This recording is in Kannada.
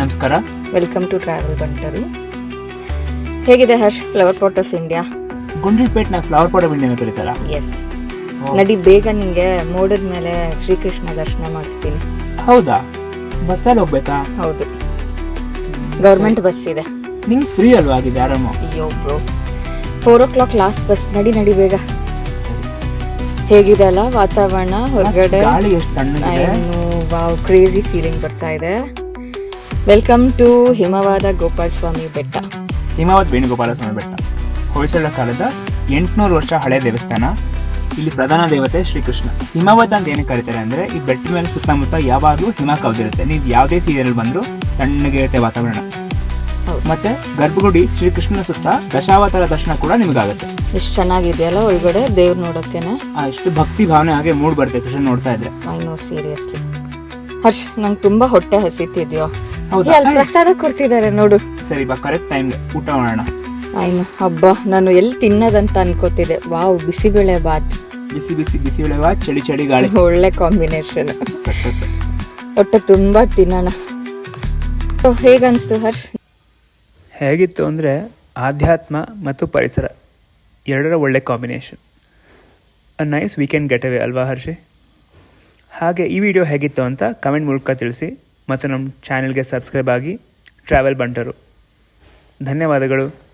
ನಮಸ್ಕಾರ. ವೆಲ್ಕಮ್ ಟು ಟ್ರಾವೆಲ್ ಬಂಟರು ಹೇಗಿದೆ Harsh flower pot of India ಗುಂಡ್ರಿಪೇಟ್ನ flower pot of India ಕರೀತಾರ? ಎಸ್ ನಡಿ ಬೇಗ ನಿಮಗೆ ಮೋಡದ ಮೇಲೆ ಶ್ರೀಕೃಷ್ಣ ದರ್ಶನ ಮಾಡಿಸ್ತೀನಿ. ಹೌದಾ? ಬಸ್ಸಲ್ಲಿ ಹೋಗ್ಬೇಕಾ? ಹೌದು. ಗೌರ್ಮೆಂಟ್ ಬಸ್ ಇದೆ. ನಿಂಗೆ ಫ್ರೀ ಅಲ್ವಾ ಆಗಿದೆ ಆರಾಮು ಅಯ್ಯೋ bro. Four o'clock last bus ನಡಿ ನಡಿ ಬೇಗ. ಹೇಗಿದೆ ಅಲ್ಲ ವಾತಾವರಣ ಹೊರಗಡೆ? ಗಾಳಿ ಎಷ್ಟು ತಣ್ಣಗಿದೆ? ವಾವ್ ಕ್ರೇಜಿ ಫೀಲಿಂಗ್ ಬರ್ತಾ ಇದೆ. ವೆಲ್ಕಮ್ ಟು ಹಿಮವಾದ ಗೋಪಾಲ ಸ್ವಾಮಿ ಬೆಟ್ಟ ಹಿಮಾವತ್ ವೇಣುಗೋಪಾಲ ಸ್ವಾಮಿ ಬೆಟ್ಟ ಹೊಯ್ಸಳ ಕಾಲದ ಎಂಟುನೂರು ವರ್ಷ ಹಳೆಯ ದೇವಸ್ಥಾನ ಇಲ್ಲಿ ಪ್ರಧಾನ ದೇವತೆ ಶ್ರೀಕೃಷ್ಣ. ಹಿಮಾವತ್ ಅಂತ ಏನಕ್ಕೆ ಕರೀತಾರೆ ಅಂದರೆ ಈ ಬೆಟ್ಟ ಮೇಲೆ ಸುತ್ತಮುತ್ತ ಯಾವಾಗಲೂ ಹಿಮ ಕವಿದಿರುತ್ತೆ ನೀವು ಯಾವುದೇ ಸೀರಿಯಲ್ ಬಂದರೂ ತಣ್ಣಗೆ ಇರುತ್ತೆ ವಾತಾವರಣ. ಮತ್ತೆ ಗರ್ಭಗುಡಿ ಶ್ರೀಕೃಷ್ಣನ ಸುತ್ತ ದಶಾವತಾರ ದರ್ಶನ ಕೂಡ ನಿಮಗಾಗುತ್ತೆ. ಎಷ್ಟು ಚೆನ್ನಾಗಿದೆಯಲ್ಲ ಒಳಗಡೆ ದೇವ್ರು ನೋಡೋಕೆನೆ ಆ ಎಷ್ಟು ಭಕ್ತಿ ಭಾವನೆ ಹಾಗೆ ಮೂಡ್ ಬರುತ್ತೆ ಕೃಷ್ಣ ನೋಡ್ತಾ ಇದ್ರೆ. ಐ ನೋ ಸೀರಿಯಸ್ಲಿ ಹರ್ಷ್ ನಂಗೆ ತುಂಬಾ ಹೊಟ್ಟೆ ಹಸಿತಿದ್ಯೋ. ಹೌದಾ? ಅಲ್ಲಿ ಪ್ರಸಾದ ಕೊಡ್ತಿದ್ದಾರೆ ನೋಡು. ಸರಿ ಬಾ ಕರೆಕ್ಟ್ ಟೈಮ್ ಊಟ ಮಾಡೋಣ. ಆಯ್ನು ಹಬ್ಬ ನಾನು ಎಲ್ಲಿ ತಿನ್ನೋದಂತ ಅನ್ಕೋತಿದ್ದೆ. ವಾವ್ ಬಿಸಿಬೇಳೆ ಬಾತ್. ಬಿಸಿ ಬಿಸಿ ಬಿಸಿ ಬಾತ್ ಚಳಿ ಚಳಿ ಗಾಳಿ. ಒಳ್ಳೆ ಕಾಂಬಿನೇಷನ್ ಒಟ್ಟು ಹೊಟ್ಟೆ ತುಂಬಾ ತಿನ್ನೋಣ. So, ಹೇಗನ್ಸ್ತು ಹರ್ಷ್? ಹೇಗಿತ್ತು ಅಂದರೆ ಆಧ್ಯಾತ್ಮ ಮತ್ತು ಪರಿಸರ ಎರಡರ ಒಳ್ಳೆ combination a nice weekend getaway ಅಲ್ವಾ ಹರ್ಷಿ? ಹಾಗೆ ಈ ವಿಡಿಯೋ ಹೇಗಿತ್ತು ಅಂತ ಕಮೆಂಟ್ ಮೂಲಕ ತಿಳಿಸಿ. ಮತ್ತು ನಮ್ಮ ಚಾನೆಲ್ಗೆ ಸಬ್ಸ್ಕ್ರೈಬ್ ಆಗಿ ಟ್ರಾವೆಲ್ ಬಂಟರು. ಧನ್ಯವಾದಗಳು.